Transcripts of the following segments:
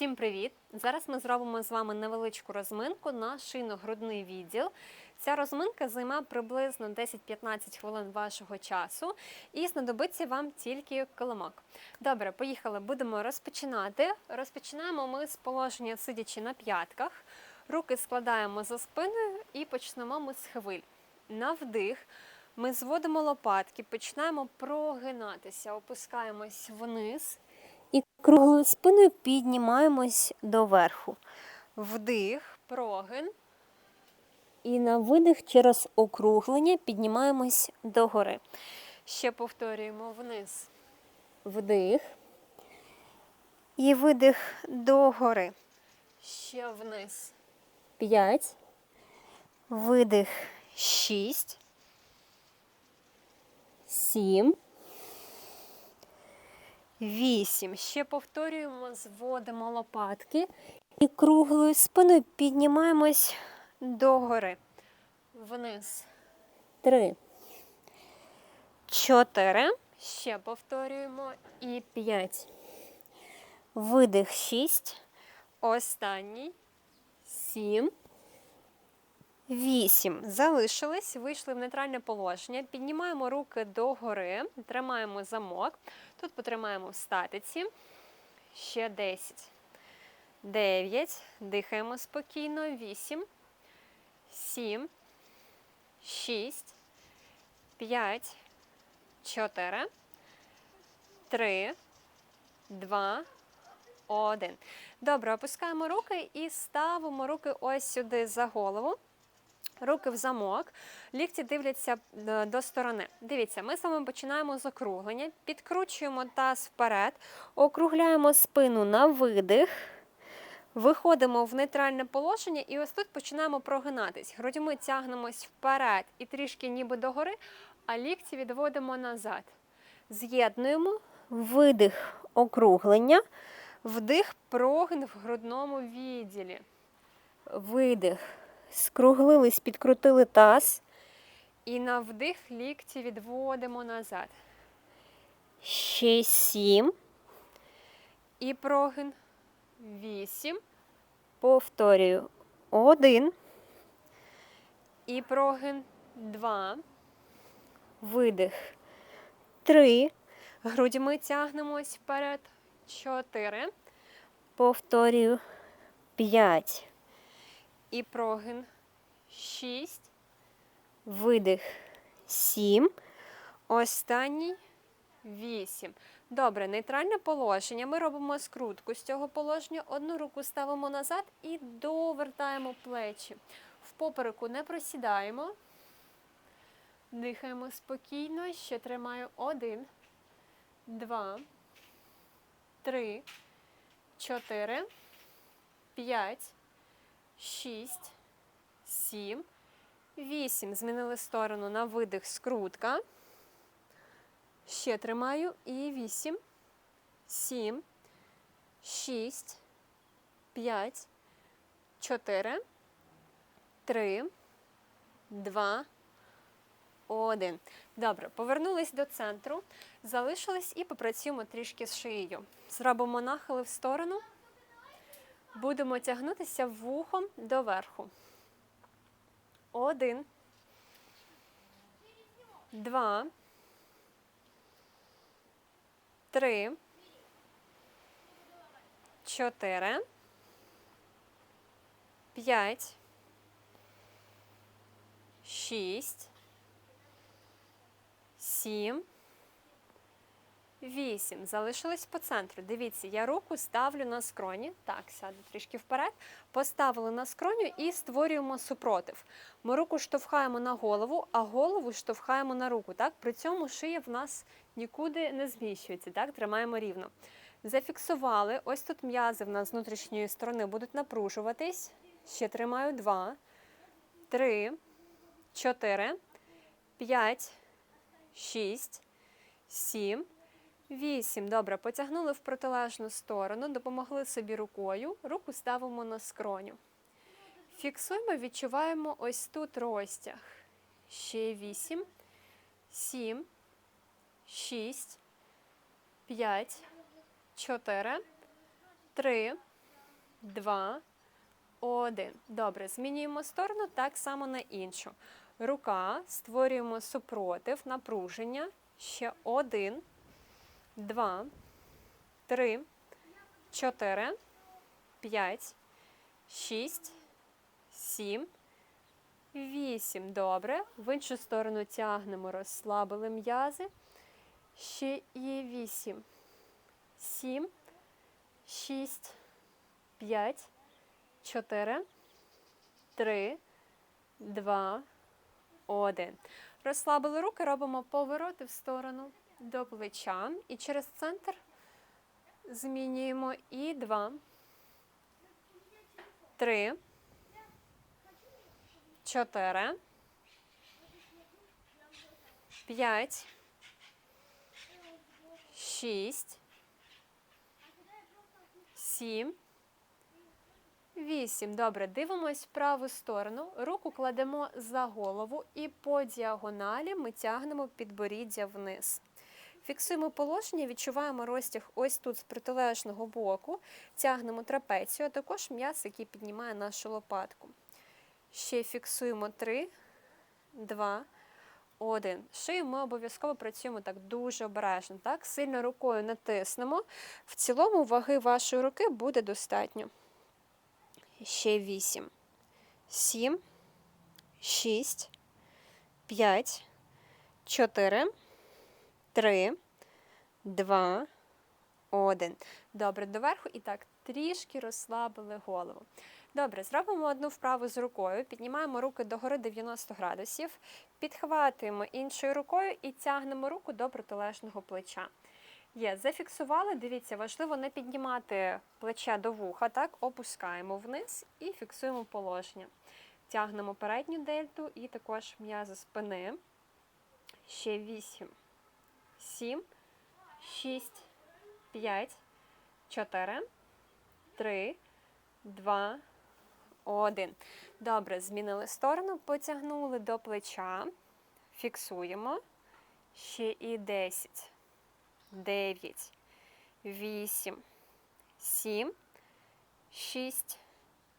Всім привіт! Зараз ми зробимо з вами невеличку розминку на шийно-грудний відділ. Ця розминка займе приблизно 10-15 хвилин вашого часу і знадобиться вам тільки килимок. Добре, поїхали. Будемо розпочинати. Розпочинаємо ми з положення сидячи на п'ятках. Руки складаємо за спиною і почнемо ми з хвиль. На вдих ми зводимо лопатки, починаємо прогинатися, опускаємось вниз і круглою спиною піднімаємось доверху. Вдих, прогин. І на видих через округлення піднімаємось догори. Ще повторюємо вниз. Вдих. І видих догори. Ще вниз. П'ять. Видих. Шість. Сім. Вісім. Ще повторюємо, зводимо лопатки і круглою спиною піднімаємось догори. Вниз. Три. Чотири. Ще повторюємо. І п'ять. Видих шість. Останній. Сім. Вісім. Залишились, вийшли в нейтральне положення. Піднімаємо руки догори, тримаємо замок. Тут потримаємо в статиці. Ще 10. 9. Дихаємо спокійно. 8. 7. 6. 5. 4. 3. 2. 1. Добре, опускаємо руки і ставимо руки ось сюди за голову. Руки в замок, лікті дивляться е, до сторони. Дивіться, ми з вами починаємо з округлення, підкручуємо таз вперед, округляємо спину на видих, виходимо в нейтральне положення і ось тут починаємо прогинатись. Грудьми тягнемось вперед і трішки ніби догори, а лікті відводимо назад. З'єднуємо видих округлення, вдих прогин в грудному відділі. Видих. Скруглились, підкрутили таз. І на вдих лікті відводимо назад. Ще сім. І прогин. Вісім. Повторюю. Один. І прогин. Два. Видих. Три. Грудьми тягнемось вперед. Чотири. Повторюю. П'ять. І прогин 6. Видих 7. Останній 8. Добре, нейтральне положення. Ми робимо скрутку з цього положення. Одну руку ставимо назад і довертаємо плечі. В попереку не просідаємо. Дихаємо спокійно. Ще тримаю. Один, два, три, чотири, п'ять. 6, 7, 8. Змінили сторону на видих скрутка. Ще тримаю. І 8, 7, 6, 5, 4, 3, 2, 1. Добре, повернулись до центру, залишились і попрацюємо трішки з шиєю. Зробимо нахили в сторону. Будемо тягнутися вухом доверху. Один. Два. Три. Чотири. П'ять. Шість. Сім. Вісім. Залишилось по центру. Дивіться, я руку ставлю на скроні. Так, сяду трішки вперед. Поставили на скроню і створюємо супротив. Ми руку штовхаємо на голову, а голову штовхаємо на руку. Так? При цьому шия в нас нікуди не зміщується. Так? Тримаємо рівно. Зафіксували. Ось тут м'язи в нас з внутрішньої сторони будуть напружуватись. Ще тримаю. Два, три, чотири, п'ять, шість, сім. Вісім. Добре, потягнули в протилежну сторону, допомогли собі рукою. Руку ставимо на скроню. Фіксуємо, відчуваємо ось тут розтяг. Ще вісім, сім, шість, п'ять, чотири, три, два, один. Добре, змінюємо сторону так само на іншу. Рука, створюємо супротив, напруження. Ще один, два, три, чотири, п'ять, шість, сім, вісім. Добре. В іншу сторону тягнемо, розслабили м'язи. Ще є вісім, сім, шість, п'ять, чотири, три, два, один. Розслабили руки, робимо повороти в сторону до плеча. І через центр змінюємо і два, три, чотири, п'ять, шість, сім. Вісім. Добре, дивимось в праву сторону. Руку кладемо за голову і по діагоналі ми тягнемо підборіддя вниз. Фіксуємо положення, відчуваємо розтяг ось тут з протилежного боку, тягнемо трапецію, а також м'яз, який піднімає нашу лопатку. Ще фіксуємо 3, 2, 1. Шию ми обов'язково працюємо так дуже обережно. Так? Сильно рукою натиснемо. В цілому ваги вашої руки буде достатньо. Ще 8, 7, 6, 5, 4, 3, 2, 1. Добре, доверху і так трішки розслабили голову. Добре, зробимо одну вправу з рукою, піднімаємо руки догори 90 градусів, підхватуємо іншою рукою і тягнемо руку до протилежного плеча. Є, зафіксували. Дивіться, важливо не піднімати плече до вуха, так, опускаємо вниз і фіксуємо положення. Тягнемо передню дельту і також м'язи спини. Ще 8, 7, 6, 5, 4, 3, 2, 1. Добре, змінили сторону, потягнули до плеча. Фіксуємо. Ще і 10. 9, 8, 7, 6,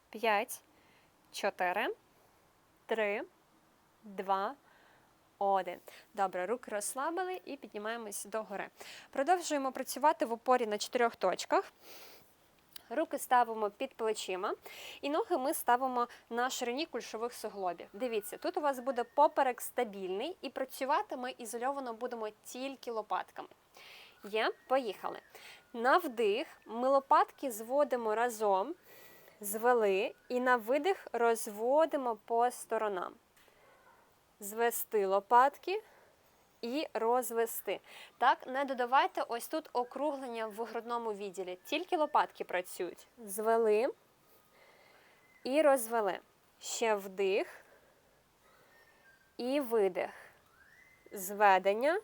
5, 4, 3, 2, 1. Добре, руки розслабили і піднімаємось догори. Продовжуємо працювати в опорі на чотирьох точках. Руки ставимо під плечима, і ноги ми ставимо на ширині кульшових суглобів. Дивіться, тут у вас буде поперек стабільний, і працювати ми ізольовано будемо тільки лопатками. Є, поїхали. На вдих ми лопатки зводимо разом, звели, і на видих розводимо по сторонам. Звести лопатки і розвести. Так, не додавайте ось тут округлення в грудному відділі. Тільки лопатки працюють. Звели і розвели. Ще вдих і видих. Зведення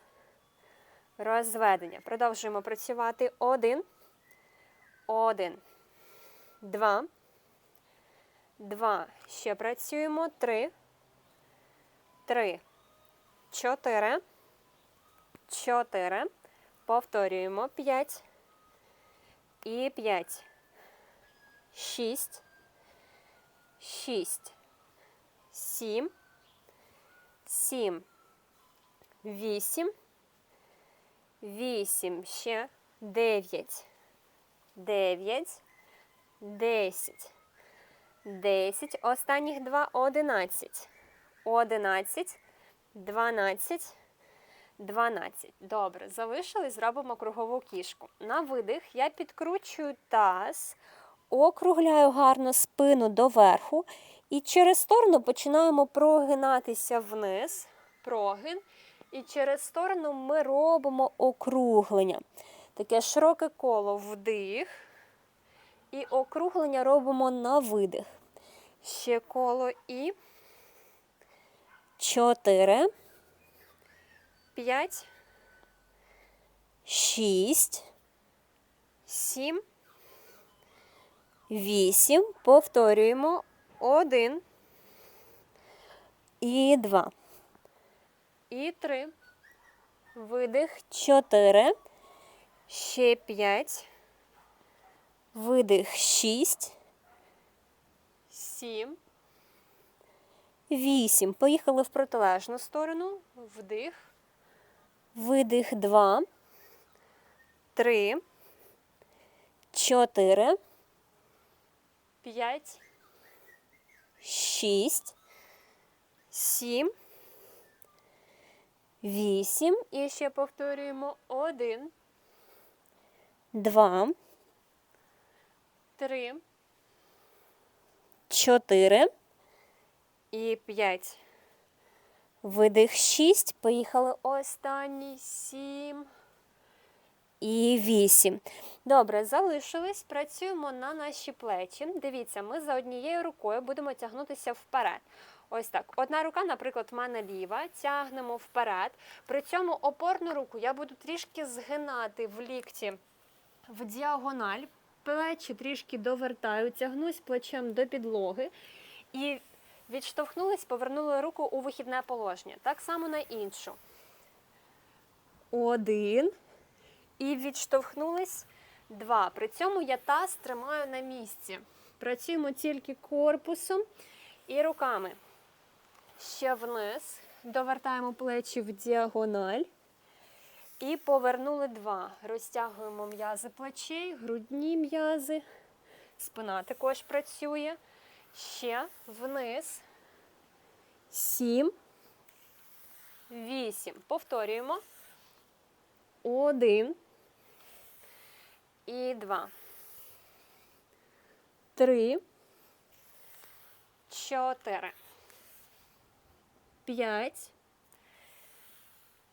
розведення. Продовжуємо працювати. Один. Один. Два. Два. Ще працюємо. Три. Три. Чотири. Чотири. Повторюємо. П'ять. І п'ять. Шість. Шість. Сім. Сім. Вісім. Вісім, ще дев'ять. Дев'ять. Десять. Десять. Останніх два одинадцять. Одинадцять. Дванадцять. Дванадцять. Добре. Залишили, зробимо кругову кішку. На видих я підкручую таз, округляю гарно спину доверху. І через сторону починаємо прогинатися вниз. Прогин. І через сторону ми робимо округлення. Таке широке коло вдих. І округлення робимо на видих. Ще коло і. Чотири. П'ять. Шість. Сім. Вісім. Повторюємо. Один. І два. І три. Видих. Чотири. Ще п'ять. Видих. Шість. сім, вісім. Поїхали в протилежну сторону, вдих, видих, два, три, чотири, п'ять, шість, сім. вісім, І ще повторюємо. Один, два, три. Чотири, і п'ять. видих, шість. Поїхали Останній сім. і вісім. Добре, залишились. Працюємо на наші плечі. Дивіться, ми за однією рукою будемо тягнутися вперед. Ось так. Одна рука, наприклад, в мене ліва, тягнемо вперед. При цьому опорну руку я буду трішки згинати в лікті в діагональ. Плечі трішки довертаю, тягнусь плечем до підлоги. І відштовхнулись, повернули руку у вихідне положення. Так само на іншу. Один. І відштовхнулись два. При цьому я таз тримаю на місці. Працюємо тільки корпусом і руками. Ще вниз. Довертаємо плечі в діагональ. І повернули два. Розтягуємо м'язи плечей, грудні м'язи. Спина також працює. Ще вниз. Сім. Вісім. Повторюємо. Один. І два. Три. Чотири. П'ять.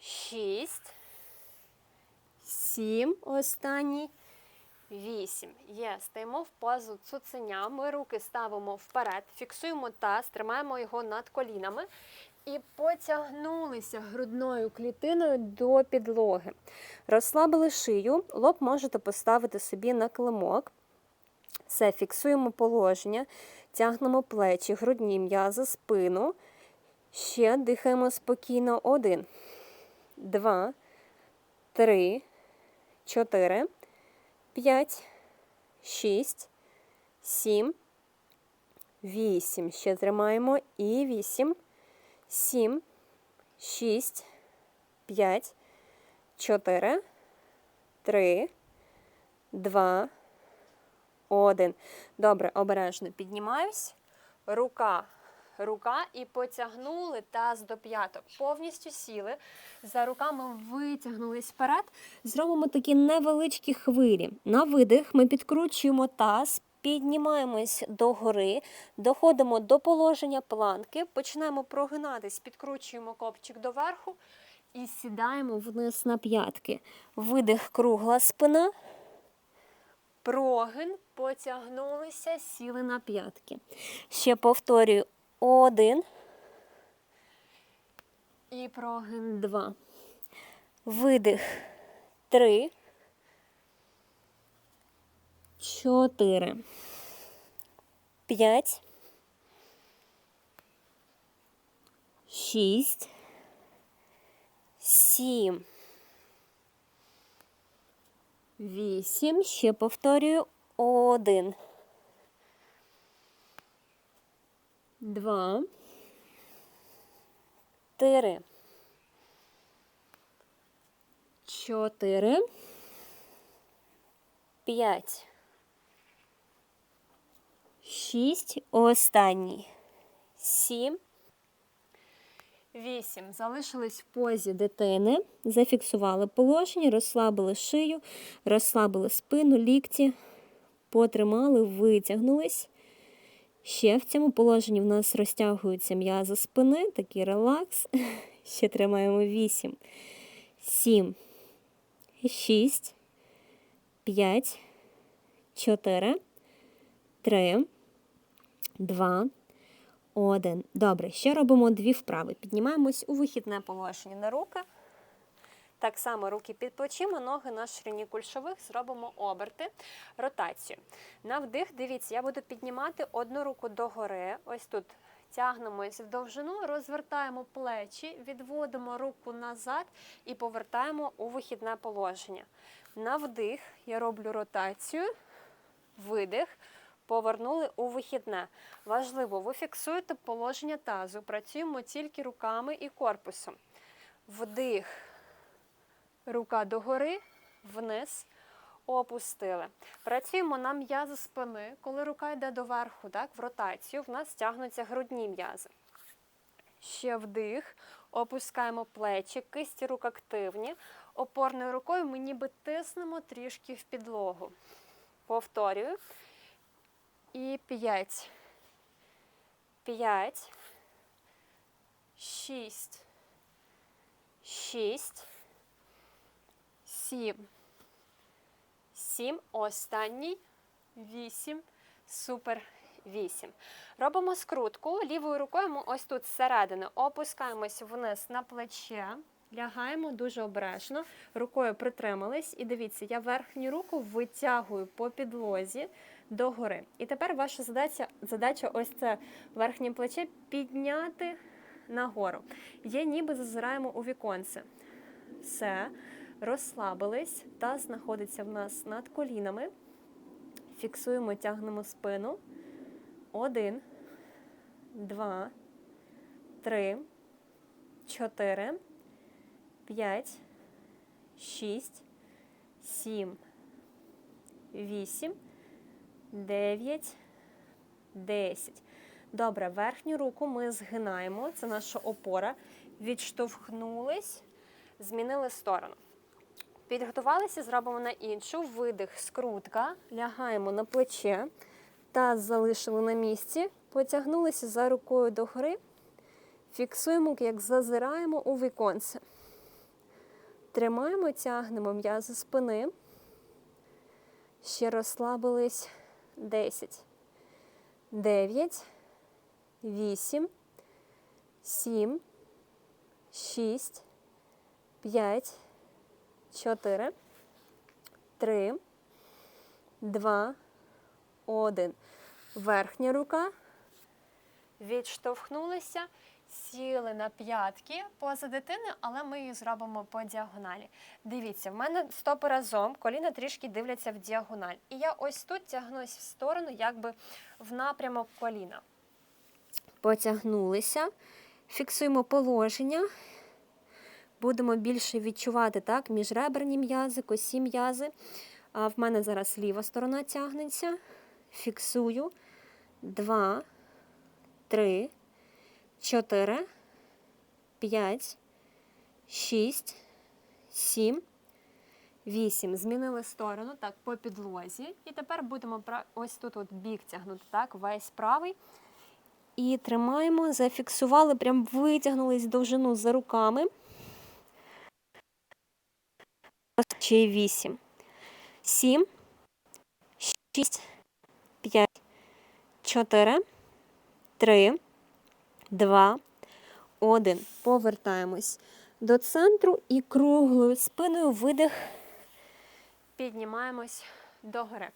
Шість. Сім. Останній. Вісім. Є. Стаємо в позу цуценя. Ми руки ставимо вперед, фіксуємо таз, тримаємо його над колінами і потягнулися грудною клітиною до підлоги. Розслабили шию, лоб можете поставити собі на килимок. Все, фіксуємо положення, тягнемо плечі, грудні м'язи, спину. Ще дихаємо спокійно. Один, два, три, чотири, п'ять, шість, сім, вісім. Ще тримаємо і вісім, сім, шість, п'ять, чотири, три, два, один. Добре, обережно піднімаюсь. Рука, рука і потягнули таз до п'яток. Повністю сіли. За руками витягнулись вперед. Зробимо такі невеличкі хвилі. На видих ми підкручуємо таз, піднімаємось догори, доходимо до положення планки, починаємо прогинатись, підкручуємо копчик доверху і сідаємо вниз на п'ятки. Видих, кругла спина. Прогин, потягнулися, сіли на п'ятки. Ще повторюю один. І прогин два. Видих три. Чотири. П'ять. Шість. Сім. Вісім. Ще повторюю. Один. Два. Три. Чотири. П'ять. Шість. Останній. Сім. Вісім. Залишились в позі дитини. Зафіксували положення, розслабили шию, розслабили спину, лікті, потримали, витягнулись. Ще в цьому положенні в нас розтягуються м'язи спини, такий релакс. Ще тримаємо 8, 7, 6, 5, 4, 3, 2, 1. Добре, ще робимо дві вправи. Піднімаємось у вихідне положення на руки. Так само руки під плечима, ноги на ширині кульшових, зробимо оберти, ротацію. На вдих, дивіться, я буду піднімати одну руку догори. Ось тут тягнемось в довжину, розвертаємо плечі, відводимо руку назад і повертаємо у вихідне положення. На вдих я роблю ротацію, видих, Повернули у вихідне. Важливо, ви фіксуєте положення тазу. Працюємо тільки руками і корпусом. Вдих. Рука догори, вниз. Опустили. Працюємо на м'язи спини. Коли рука йде доверху, так, в ротацію, в нас тягнуться грудні м'язи. Ще вдих. Опускаємо плечі, кисті рук активні. Опорною рукою ми ніби тиснемо трішки в підлогу. Повторюю. І п'ять. П'ять. Шість. Шість. Сім. Сім. Останній. Вісім. Супер. Вісім. Робимо скрутку. Лівою рукою ми ось тут зсередини опускаємось вниз на плече. Лягаємо дуже обережно. Рукою притримались. І дивіться, я верхню руку витягую по підлозі догори. І тепер ваша задача, задача ось це верхнє плече підняти нагору. Є ніби зазираємо у віконце. Все, розслабились. Таз знаходиться в нас над колінами. Фіксуємо, тягнемо спину. Один, два, три, чотири, п'ять, шість, сім, вісім, дев'ять, десять. Добре, верхню руку ми згинаємо. Це наша опора. Відштовхнулись, змінили сторону. Підготувалися, зробимо на іншу. Видих, скрутка. Лягаємо на плече. Таз залишили на місці. Потягнулися за рукою догори. Фіксуємо, як зазираємо у віконце. Тримаємо, тягнемо м'язи спини. Ще розслабились 10, 9, 8, 7, 6, 5, 4, 3, 2, 1. Верхня рука. Відштовхнулися, сіли на п'ятки поза дитини, але ми її зробимо по діагоналі. Дивіться, в мене стопи разом, коліна трішки дивляться в діагональ. І я ось тут тягнусь в сторону, якби в напрямок коліна. Потягнулися, фіксуємо положення. Будемо більше відчувати так, міжреберні м'язи, косі м'язи. В мене зараз ліва сторона тягнеться. Фіксую. Два, три, чотири, п'ять, шість, сім, вісім. Змінили сторону так по підлозі. І тепер будемо ось тут от бік тягнути, так, весь правий. І тримаємо, зафіксували, прям витягнулись довжину за руками. Ще вісім. Сім, шість, п'ять, чотири, три, два, один. Повертаємось до центру і круглою спиною видих. Піднімаємось догори.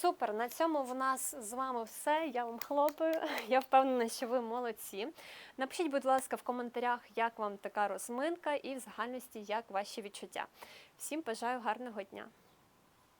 Супер! На цьому в нас з вами все. Я вам хлопаю. Я впевнена, що ви молодці. Напишіть, будь ласка, в коментарях, як вам така розминка і в загальності, як ваші відчуття. Всім бажаю гарного дня!